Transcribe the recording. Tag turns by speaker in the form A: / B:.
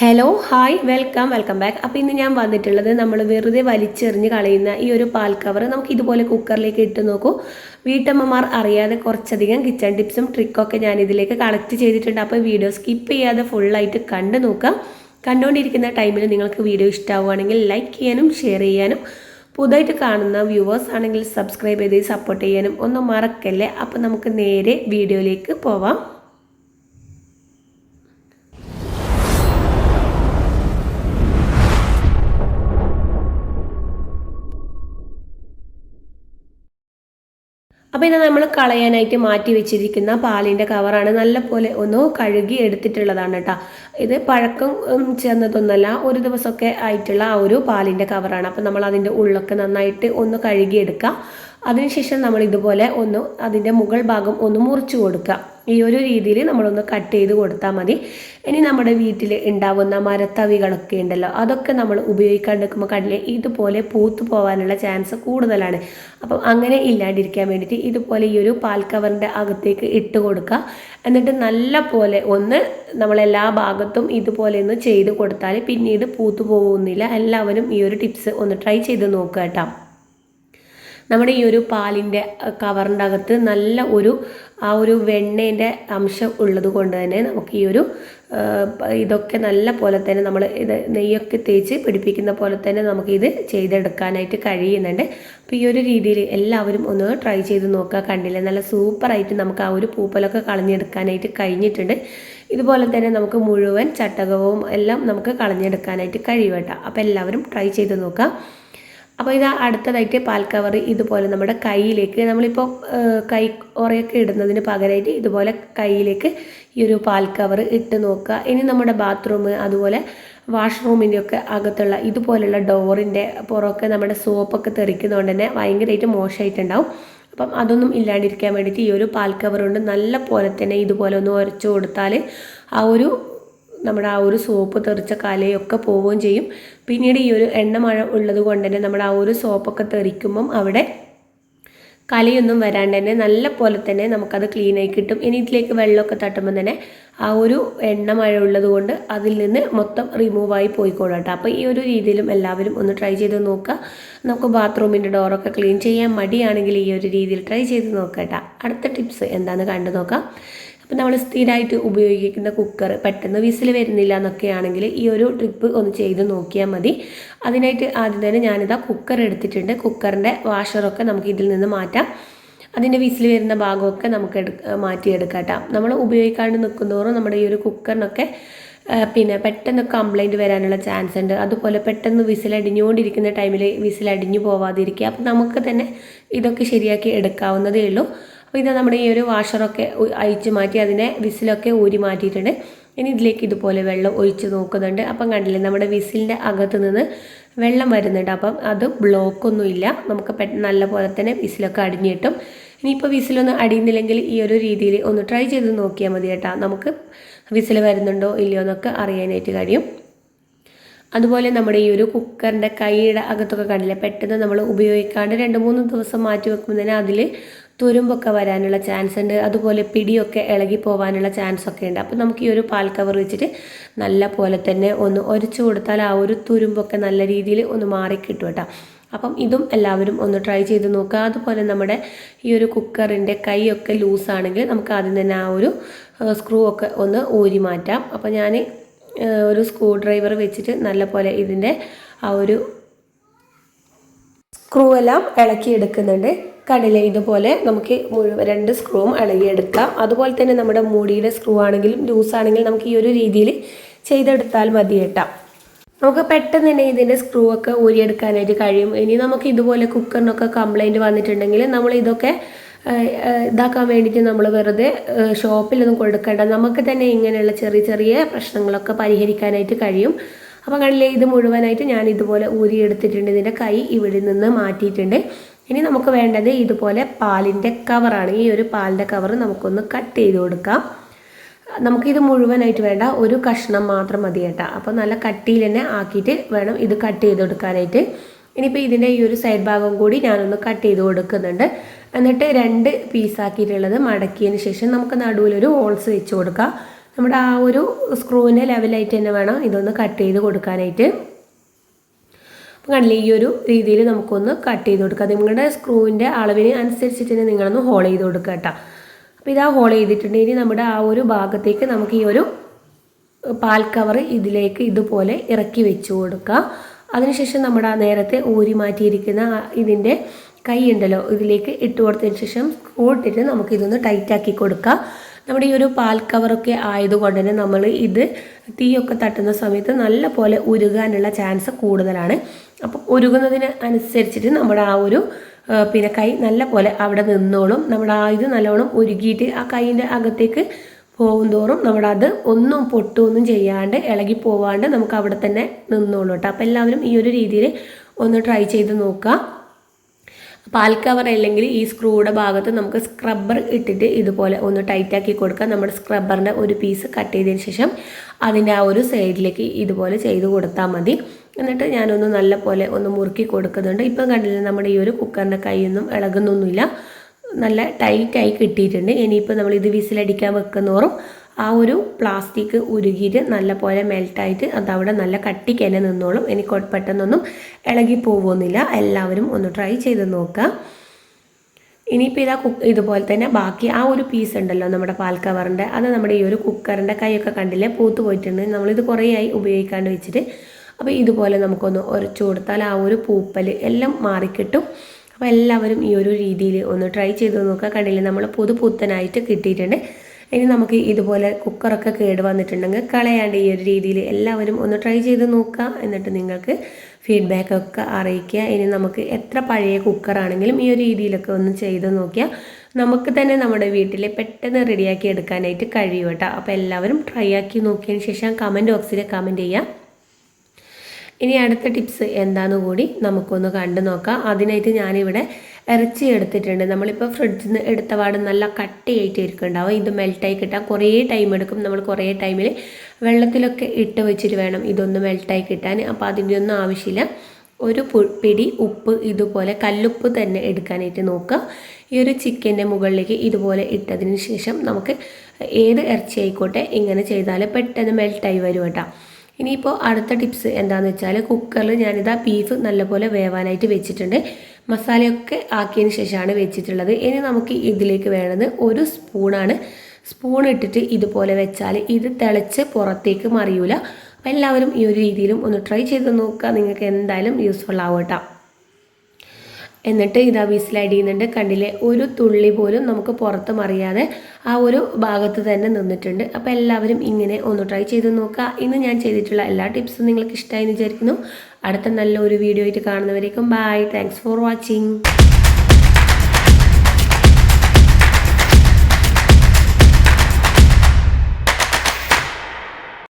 A: Hello hi welcome welcome back അപ്പോൾ ഇന്ന് ഞാൻ വന്നിട്ടുള്ളത് നമ്മൾ വെറുതെ വലിച്ചെറിഞ്ഞ് കളയുന്ന ഈ ഒരു പാൽ കവർ നമുക്ക് ഇതുപോലെ കുക്കറിലേക്ക് ഇട്ട് നോക്കൂ. വീട്ടമ്മമാർ അറിയാതെ കുറച്ചധികം കിച്ചൺ ടിപ്സും ട്രിക്കൊക്കെ ഞാൻ ഇതിലേക്ക് കളക്ട് ചെയ്തിട്ടുണ്ട്. അപ്പോൾ വീഡിയോ സ്കിപ്പ് ചെയ്യാതെ ഫുള്ളായിട്ട് കണ്ടു നോക്കാം. കണ്ടുകൊണ്ടിരിക്കുന്ന ടൈമിൽ നിങ്ങൾക്ക് വീഡിയോ ഇഷ്ടമാവുകയാണെങ്കിൽ ലൈക്ക് ചെയ്യാനും ഷെയർ ചെയ്യാനും. പുതുതായിട്ട് കാണുന്ന വ്യൂവേഴ്സ് ആണെങ്കിൽ സബ്സ്ക്രൈബ് ചെയ്ത് സപ്പോർട്ട് ചെയ്യാനും ഒന്നും മറക്കല്ലേ? അപ്പോൾ നമുക്ക് നേരെ വീഡിയോയിലേക്ക് പോവാം. അപ്പോൾ ഇത് നമ്മൾ കളയാനായിട്ട് മാറ്റി വെച്ചിരിക്കുന്ന പാലിന്റെ കവറാണ് നല്ലപോലെ ഒന്ന് കഴുകി എടുത്തിട്ടുള്ളതാണ് കേട്ടോ. ഇത് പഴക്കം ചേർന്നതൊന്നല്ല ഒരു ദിവസമൊക്കെ ആയിട്ടുള്ള ആ ഒരു പാലിന്റെ കവറാണ് അപ്പോൾ നമ്മൾ അതിന്റെ ഉള്ളൊക്കെ നന്നായിട്ട് ഒന്ന് കഴുകിയെടുക്കുക അതിനുശേഷം നമ്മൾ ഇതുപോലെ ഒന്ന് അതിന്റെ മുകൾ ഭാഗം ഒന്ന് മുറിച്ചു കൊടുക്കുക. ഈ ഒരു രീതിയിൽ നമ്മളൊന്ന് കട്ട് ചെയ്ത് കൊടുത്താൽ മതി. ഇനി നമ്മുടെ വീട്ടിൽ ഉണ്ടാവുന്ന മരത്തവികളൊക്കെ ഉണ്ടല്ലോ അതൊക്കെ നമ്മൾ ഉപയോഗിക്കാണ്ടിരിക്കുമ്പോൾ കണ്ടില്ലേ ഇതുപോലെ പൂത്തു പോകാനുള്ള ചാൻസ് കൂടുതലാണ്. അപ്പം അങ്ങനെ ഇല്ലാണ്ടിരിക്കാൻ വേണ്ടിയിട്ട് ഇതുപോലെ ഈ ഒരു പാൽ കവറിന്റെ അകത്തേക്ക് ഇട്ട് കൊടുക്കുക എന്നിട്ട് നല്ല പോലെ ഒന്ന് നമ്മളെല്ലാ ഭാഗത്തും ഇതുപോലെ ഒന്ന് ചെയ്ത് കൊടുത്താൽ പിന്നീട് പൂത്തു പോകുന്നില്ല. എല്ലാവരും ഈ ഒരു ടിപ്സ് ഒന്ന് ട്രൈ ചെയ്ത് നോക്കുക കേട്ടോ. നമ്മുടെ ഈ ഒരു പാലിന്റെ കവറിന്റെ അകത്ത് നല്ല ഒരു ആ ഒരു വെണ്ണേന്റെ അംശം ഉള്ളത് കൊണ്ട് തന്നെ നമുക്ക് ഈ ഒരു ഇതൊക്കെ നല്ല പോലെ തന്നെ നമ്മൾ ഇത് നെയ്യൊക്കെ തേച്ച് പിടിപ്പിക്കുന്ന പോലെ തന്നെ നമുക്കിത് ചെയ്തെടുക്കാനായിട്ട് കഴിയുന്നുണ്ട്. അപ്പോൾ ഈ ഒരു രീതിയിൽ എല്ലാവരും ഒന്ന് ട്രൈ ചെയ്ത് നോക്കുക കണ്ടില്ലേ? നല്ല സൂപ്പറായിട്ട് നമുക്ക് ആ ഒരു പൂപ്പലൊക്കെ കളഞ്ഞെടുക്കാനായിട്ട് കഴിഞ്ഞിട്ടുണ്ട്. ഇതുപോലെ തന്നെ നമുക്ക് മുഴുവൻ ചട്ടകവും എല്ലാം നമുക്ക് കളഞ്ഞെടുക്കാനായിട്ട് കഴിയും കേട്ടോ. അപ്പോൾ എല്ലാവരും ട്രൈ ചെയ്ത് നോക്കുക. അപ്പോൾ ഇത് അടുത്തതായിട്ട് പാൽ കവർ ഇതുപോലെ നമ്മുടെ കൈയിലേക്ക് നമ്മളിപ്പോൾ കൈ ഉറയൊക്കെ ഇടുന്നതിന് പകരമായിട്ട് ഇതുപോലെ കൈയിലേക്ക് ഈ ഒരു പാൽ കവർ ഇട്ട് നോക്കുക. ഇനി നമ്മുടെ ബാത്റൂം അതുപോലെ വാഷ്റൂമിന്റെ ഒക്കെ അകത്തുള്ള ഇതുപോലെയുള്ള ഡോറിന്റെ പുറമൊക്കെ നമ്മുടെ സോപ്പൊക്കെ തെറിക്കുന്നതുകൊണ്ട് തന്നെ ഭയങ്കരമായിട്ട് മോശമായിട്ടുണ്ടാവും. അപ്പം അതൊന്നും ഇല്ലാണ്ടിരിക്കാൻ വേണ്ടിയിട്ട് ഈ ഒരു പാൽ കവർ കൊണ്ട് നല്ല പോലെ തന്നെ ഇതുപോലെ ഒന്ന് ഉരച്ചു കൊടുത്താൽ ആ ഒരു നമ്മുടെ ആ ഒരു സോപ്പ് തെറിച്ച കലയൊക്കെ പോവുകയും ചെയ്യും. പിന്നീട് ഈ ഒരു എണ്ണമഴ ഉള്ളത് കൊണ്ട് തന്നെ നമ്മുടെ ആ ഒരു സോപ്പൊക്കെ തെറിക്കുമ്പം അവിടെ കലയൊന്നും വരാണ്ട് തന്നെ നല്ല പോലെ തന്നെ നമുക്കത് ക്ലീൻ ആയി കിട്ടും. ഇനി ഇതിലേക്ക് വെള്ളമൊക്കെ തട്ടുമ്പോൾ തന്നെ ആ ഒരു എണ്ണ മഴ ഉള്ളത് കൊണ്ട് അതിൽ നിന്ന് മൊത്തം റിമൂവ് ആയി പോയിക്കോളും കേട്ടോ. അപ്പോൾ ഈ ഒരു രീതിയിലും എല്ലാവരും ഒന്ന് ട്രൈ ചെയ്ത് നോക്കുക. നമുക്ക് ബാത്റൂമിന്റെ ഡോറൊക്കെ ക്ലീൻ ചെയ്യാൻ മടിയാണെങ്കിൽ ഈ ഒരു രീതിയിൽ ട്രൈ ചെയ്ത് നോക്കാം കേട്ടോ. അടുത്ത ടിപ്സ് എന്താണെന്ന് കണ്ടു നോക്കാം. അപ്പോൾ നമ്മൾ സ്ഥിരമായിട്ട് ഉപയോഗിക്കുന്ന കുക്കർ പെട്ടെന്ന് വിസിൽ വരുന്നില്ല എന്നൊക്കെ ആണെങ്കിൽ ഈ ഒരു ട്രിപ്പ് ഒന്ന് ചെയ്ത് നോക്കിയാൽ മതി. അതിനായിട്ട് ആദ്യം തന്നെ ഞാനിതാ കുക്കർ എടുത്തിട്ടുണ്ട്. കുക്കറിന്റെ വാഷറൊക്കെ നമുക്ക് ഇതിൽ നിന്ന് മാറ്റാം. അതിന്റെ വിസിൽ വരുന്ന ഭാഗമൊക്കെ നമുക്ക് എടു മാറ്റിയെടുക്കാം നമ്മൾ ഉപയോഗിക്കാണ്ട് നിൽക്കുന്നതോറും നമ്മുടെ ഈ ഒരു കുക്കറിനൊക്കെ പിന്നെ പെട്ടെന്ന് കംപ്ലൈന്റ് വരാനുള്ള ചാൻസ് ഉണ്ട്. അതുപോലെ പെട്ടെന്ന് വിസിലടിഞ്ഞുകൊണ്ടിരിക്കുന്ന ടൈമിൽ വിസിലടിഞ്ഞു പോവാതിരിക്കുക. അപ്പം നമുക്ക് തന്നെ ഇതൊക്കെ ശരിയാക്കി എടുക്കാവുന്നതേ ഉള്ളൂ. അപ്പോൾ ഇത് നമ്മുടെ ഈ ഒരു വാഷറൊക്കെ അഴിച്ച് മാറ്റി അതിനെ വിസിലൊക്കെ ഊരി മാറ്റിയിട്ടുണ്ട്. ഇനി ഇതിലേക്ക് ഇതുപോലെ വെള്ളം ഒഴിച്ച് നോക്കുന്നുണ്ട്. അപ്പം കണ്ടില്ലേ നമ്മുടെ വിസിലിന്റെ അകത്ത് നിന്ന് വെള്ളം വരുന്നുണ്ട്. അപ്പം അത് ബ്ലോക്കൊന്നുമില്ല നമുക്ക് നല്ല പോലെ തന്നെ വിസിലൊക്കെ അടിഞ്ഞു കിട്ടും ഇനിയിപ്പോൾ വിസിലൊന്നും അടിയുന്നില്ലെങ്കിൽ ഈ ഒരു രീതിയിൽ ഒന്ന് ട്രൈ ചെയ്ത് നോക്കിയാൽ മതി കേട്ടോ. നമുക്ക് വിസിൽ വരുന്നുണ്ടോ ഇല്ലയോ എന്നൊക്കെ അറിയാനായിട്ട് കഴിയും. അതുപോലെ നമ്മുടെ ഈ ഒരു കുക്കറിന്റെ കൈയുടെ അകത്തൊക്കെ കണ്ടില്ലേ? പെട്ടെന്ന് നമ്മൾ ഉപയോഗിക്കാണ്ട് രണ്ട് മൂന്ന് ദിവസം മാറ്റി വെക്കുമ്പോൾ തന്നെ അതിൽ തുരുമ്പൊക്കെ വരാനുള്ള ചാൻസ് ഉണ്ട്. അതുപോലെ പിടിയൊക്കെ ഇളകി പോകാനുള്ള ചാൻസ് ഒക്കെ ഉണ്ട്. അപ്പോൾ നമുക്ക് ഈ ഒരു പാൽ കവർ വെച്ചിട്ട് നല്ല പോലെ തന്നെ ഒന്ന് ഒരച്ചു കൊടുത്താൽ ആ ഒരു തുരുമ്പൊക്കെ നല്ല രീതിയിൽ ഒന്ന് മാറിക്കിട്ടും കേട്ടോ അപ്പം ഇതും എല്ലാവരും ഒന്ന് ട്രൈ ചെയ്ത് നോക്കുക. അതുപോലെ നമ്മുടെ ഈ ഒരു കുക്കറിന്റെ കൈയൊക്കെ ലൂസാണെങ്കിൽ നമുക്ക് ആദ്യം തന്നെ ആ ഒരു സ്ക്രൂ ഒക്കെ ഒന്ന് ഊരി മാറ്റാം. അപ്പോൾ ഞാൻ ഒരു സ്ക്രൂ ഡ്രൈവർ വെച്ചിട്ട് നല്ല പോലെ ഇതിന്റെ ആ ഒരു സ്ക്രൂ എല്ലാം ഇളക്കി എടുക്കുന്നുണ്ട്. കണ്ടില്ലേ ഇതുപോലെ നമുക്ക് മുഴുവൻ രണ്ട് സ്ക്രൂവും ഇളകിയെടുക്കാം അതുപോലെ തന്നെ നമ്മുടെ മുടിയുടെ സ്ക്രൂ ആണെങ്കിലും ലൂസ് ആണെങ്കിലും നമുക്ക് ഈ ഒരു രീതിയിൽ ചെയ്തെടുത്താൽ മതി കേട്ടോ. നമുക്ക് പെട്ടെന്ന് തന്നെ ഇതിന്റെ സ്ക്രൂ ഒക്കെ ഊരിയെടുക്കാനായിട്ട് കഴിയും. ഇനി നമുക്ക് ഇതുപോലെ കുക്കറിനൊക്കെ കംപ്ലൈന്റ് വന്നിട്ടുണ്ടെങ്കിൽ നമ്മൾ ഇതൊക്കെ ഇതാക്കാൻ വേണ്ടിയിട്ട് നമ്മൾ വെറുതെ ഷോപ്പിലൊന്നും കൊടുക്കേണ്ട. നമുക്ക് തന്നെ ഇങ്ങനെയുള്ള ചെറിയ ചെറിയ പ്രശ്നങ്ങളൊക്കെ പരിഹരിക്കാനായിട്ട് കഴിയും. അപ്പം കണ്ടില്ലേ ഇത് മുഴുവനായിട്ട് ഞാൻ ഇതുപോലെ ഊരിയെടുത്തിട്ടുണ്ട് ഇതിന്റെ കൈ ഇവിടെ നിന്ന് മാറ്റിയിട്ടുണ്ട്. ഇനി നമുക്ക് വേണ്ടത് ഇതുപോലെ പാലിന്റെ കവറാണ്. ഈ ഒരു പാലിന്റെ കവർ നമുക്കൊന്ന് കട്ട് ചെയ്ത് കൊടുക്കാം. നമുക്കിത് മുഴുവനായിട്ട് വേണ്ട ഒരു കഷ്ണം മാത്രം മതി കേട്ടോ. അപ്പോൾ നല്ല കട്ടിയിൽ തന്നെ ആക്കിയിട്ട് വേണം ഇത് കട്ട് ചെയ്ത് കൊടുക്കാനായിട്ട്. ഇനിയിപ്പോൾ ഇതിന്റെ ഈ ഒരു സൈഡ് ഭാഗം കൂടി ഞാനൊന്ന് കട്ട് ചെയ്ത് കൊടുക്കുന്നുണ്ട്. എന്നിട്ട് രണ്ട് പീസാക്കിയിട്ടുള്ളത് മടക്കിയതിന് ശേഷം നമുക്ക് നടുവിലൊരു ഹോൾസ് വെച്ച് കൊടുക്കാം. നമ്മുടെ ആ ഒരു സ്ക്രൂവിന്റെ ലെവലായിട്ട് തന്നെ വേണം ഇതൊന്ന് കട്ട് ചെയ്ത് കൊടുക്കാനായിട്ട്. അപ്പം കണ്ടില്ലേ ഈ ഒരു രീതിയിൽ നമുക്കൊന്ന് കട്ട് ചെയ്ത് കൊടുക്കാം. നിങ്ങളുടെ സ്ക്രൂവിന്റെ അളവിന് അനുസരിച്ചിട്ട് തന്നെ നിങ്ങളൊന്ന് ഹോൾ ചെയ്ത് കൊടുക്കുക കേട്ടോ. അപ്പോൾ ഇതാ ഹോൾ ചെയ്തിട്ടുണ്ട്. ഇനി നമ്മുടെ ആ ഒരു ഭാഗത്തേക്ക് നമുക്ക് ഈ ഒരു പാൽ കവർ ഇതിലേക്ക് ഇതുപോലെ ഇറക്കി വെച്ച് കൊടുക്കുക അതിനുശേഷം നമ്മുടെ ആ നേരത്തെ ഊരി മാറ്റിയിരിക്കുന്ന ഇതിന്റെ കൈ ഉണ്ടല്ലോ ഇതിലേക്ക് ഇട്ട് കൊടുത്തതിന് ശേഷം സ്ക്രൂ ഇട്ടിട്ട് ടൈറ്റ് ആക്കി കൊടുക്കാം. നമ്മുടെ ഈ ഒരു പാൽ കവറൊക്കെ ആയതുകൊണ്ട് തന്നെ നമ്മൾ ഇത് തീയൊക്കെ തട്ടുന്ന സമയത്ത് നല്ല പോലെ ഉരുകാനുള്ള ചാൻസ് കൂടുതലാണ്. അപ്പോൾ ഉരുകുന്നതിന് അനുസരിച്ചിട്ട് നമ്മുടെ ആ ഒരു പിന്നെ കൈ നല്ല പോലെ അവിടെ നിന്നോളും. നമ്മുടെ ആ ഇത് നല്ലോണം ഉരുകിയിട്ട് ആ കൈയിന്റെ അകത്തേക്ക് പോകുന്തോറും നമ്മുടെ അത് ഒന്നും പൊട്ടുമൊന്നും ചെയ്യാണ്ട് ഇളകി പോവാണ്ട് നമുക്ക് അവിടെ തന്നെ നിന്നോളൂ കേട്ടോ. അപ്പോൾ എല്ലാവരും ഈ ഒരു രീതിയിൽ ഒന്ന് ട്രൈ ചെയ്ത് നോക്കുക. പാൽ കവർ അല്ലെങ്കിൽ ഈ സ്ക്രൂയുടെ ഭാഗത്ത് നമുക്ക് സ്ക്രബ്ബർ ഇട്ടിട്ട് ഇതുപോലെ ഒന്ന് ടൈറ്റാക്കി കൊടുക്കുക നമ്മുടെ സ്ക്രബ്ബറിന്റെ ഒരു പീസ് കട്ട് ചെയ്തതിന് ശേഷം അതിന്റെ ആ ഒരു സൈഡിലേക്ക് ഇതുപോലെ ചെയ്ത് കൊടുത്താൽ മതി. എന്നിട്ട് ഞാനൊന്ന് നല്ല പോലെ ഒന്ന് മുറുക്കി കൊടുക്കുന്നുണ്ട്. ഇപ്പം കണ്ടില്ല നമ്മുടെ ഈ ഒരു കുക്കറിന്റെ കൈയൊന്നും ഇളകുന്നൊന്നുമില്ല. നല്ല ടൈറ്റായി കിട്ടിയിട്ടുണ്ട്. ഇനിയിപ്പോൾ നമ്മൾ ഇത് വിസിലടിക്കാൻ വെക്കുന്നോറും ആ ഒരു പ്ലാസ്റ്റിക് ഉരുകിയിട്ട് നല്ല പോലെ മെൽട്ടായിട്ട് അതവിടെ നല്ല കട്ടിക്ക് തന്നെ നിന്നോളും. എനിക്ക് പെട്ടെന്നൊന്നും ഇളകി പോകുന്നില്ല എല്ലാവരും ഒന്ന് ട്രൈ ചെയ്ത് നോക്കുക ഇനിയിപ്പോൾ ഇതാ കുക്ക് ഇതുപോലെ തന്നെ ബാക്കി ആ ഒരു പീസ് ഉണ്ടല്ലോ നമ്മുടെ പാൽ കവറിന്റെ. അത് നമ്മുടെ ഈ ഒരു കുക്കറിന്റെ കൈയൊക്കെ കണ്ടില്ലേ? പൂത്ത് പോയിട്ടുണ്ട്. നമ്മളിത് കുറേയായി ഉപയോഗിക്കാണ്ട് വെച്ചിട്ട്. അപ്പോൾ ഇതുപോലെ നമുക്കൊന്ന് ഉരച്ചു കൊടുത്താൽ ആ ഒരു പൂപ്പൽ എല്ലാം മാറിക്കിട്ടും. അപ്പോൾ എല്ലാവരും ഈ ഒരു രീതിയിൽ ഒന്ന് ട്രൈ ചെയ്ത് നോക്കുക. കണ്ടില്ലേ നമ്മൾ പുതു പുത്തനായിട്ട് കിട്ടിയിട്ടുണ്ട്. ഇനി നമുക്ക് ഇതുപോലെ കുക്കറൊക്കെ കേട് വന്നിട്ടുണ്ടെങ്കിൽ കളയാണ്ട് ഈ ഒരു രീതിയിൽ എല്ലാവരും ഒന്ന് ട്രൈ ചെയ്ത് നോക്കുക. എന്നിട്ട് നിങ്ങൾക്ക് ഫീഡ്ബാക്ക് ഒക്കെ അറിയിക്കുക. ഇനി നമുക്ക് എത്ര പഴയ കുക്കറാണെങ്കിലും ഈ ഒരു രീതിയിലൊക്കെ ഒന്ന് ചെയ്ത് നോക്കിയാൽ നമുക്ക് തന്നെ നമ്മുടെ വീട്ടിൽ പെട്ടെന്ന് റെഡിയാക്കി എടുക്കാനായിട്ട് കഴിയും കേട്ടോ. അപ്പോൾ എല്ലാവരും ട്രൈ ആക്കി നോക്കിയതിന് ശേഷം കമന്റ് ബോക്സിൽ കമന്റ് ചെയ്യുക. ഇനി അടുത്ത ടിപ്സ് എന്താന്ന് കൂടി നമുക്കൊന്ന് കണ്ടു നോക്കാം. അതിനായിട്ട് ഞാനിവിടെ ഇറച്ചി എടുത്തിട്ടുണ്ട്. നമ്മളിപ്പോൾ ഫ്രിഡ്ജിൽ നിന്ന് എടുത്ത പാട് നല്ല കട്ടിയായിട്ട് ഇരിക്കുന്നുണ്ടാവും. ഇത് മെൽറ്റായി കിട്ടാൻ കുറേ ടൈം എടുക്കും. നമ്മൾ കുറേ ടൈമിൽ വെള്ളത്തിലൊക്കെ ഇട്ട് വെച്ചിട്ട് വേണം ഇതൊന്ന് മെൽറ്റായി കിട്ടാൻ. അപ്പോൾ അതിന്റെ ഒന്നും ആവശ്യമില്ല. ഒരു പിടി ഉപ്പ് ഇതുപോലെ കല്ലുപ്പ് തന്നെ എടുക്കാനായിട്ട് നോക്കുക. ഈ ഒരു ചിക്കന്റെ മുകളിലേക്ക് ഇതുപോലെ ഇട്ടതിന് ശേഷം നമുക്ക് ഏത് ഇറച്ചി ആയിക്കോട്ടെ ഇങ്ങനെ ചെയ്താൽ പെട്ടെന്ന് മെൽറ്റായി വരും കേട്ടോ. ഇനിയിപ്പോൾ അടുത്ത ടിപ്സ് എന്താണെന്ന് വെച്ചാൽ കുക്കറിൽ ഞാനിതാ ബീഫ് നല്ലപോലെ വേവാനായിട്ട് വെച്ചിട്ടുണ്ട്. മസാലയൊക്കെ ആക്കിയതിന് ശേഷമാണ് വെച്ചിട്ടുള്ളത്. ഇനി നമുക്ക് ഇതിലേക്ക് വേണ്ടത് ഒരു സ്പൂണാണ് സ്പൂൺ ഇട്ടിട്ട് ഇതുപോലെ വെച്ചാൽ ഇത് തിളച്ച് പുറത്തേക്ക് മറിയൂല. അപ്പോൾ എല്ലാവരും ഈ ഒരു രീതിയിലും ഒന്ന് ട്രൈ ചെയ്ത് നോക്കുക. നിങ്ങൾക്ക് എന്തായാലും യൂസ്ഫുൾ ആവും എന്നിട്ട് ഇതാ വിസിലടി ചെയ്യുന്നുണ്ട്. കണ്ടില്ലേ? ഒരു തുള്ളി പോലും നമുക്ക് പുറത്ത് മറിയാതെ ആ ഒരു ഭാഗത്ത് തന്നെ നിന്നിട്ടുണ്ട്. അപ്പോൾ എല്ലാവരും ഇങ്ങനെ ഒന്ന് ട്രൈ ചെയ്ത് നോക്കുക ഇന്ന് ഞാൻ ചെയ്തിട്ടുള്ള എല്ലാ ടിപ്സും നിങ്ങൾക്ക് ഇഷ്ടമായി എന്ന് വിചാരിക്കുന്നു. അടുത്ത നല്ലൊരു വീഡിയോ ആയിട്ട് കാണുന്നവരേക്കും ബൈ താങ്ക്സ് ഫോർ വാച്ചിങ്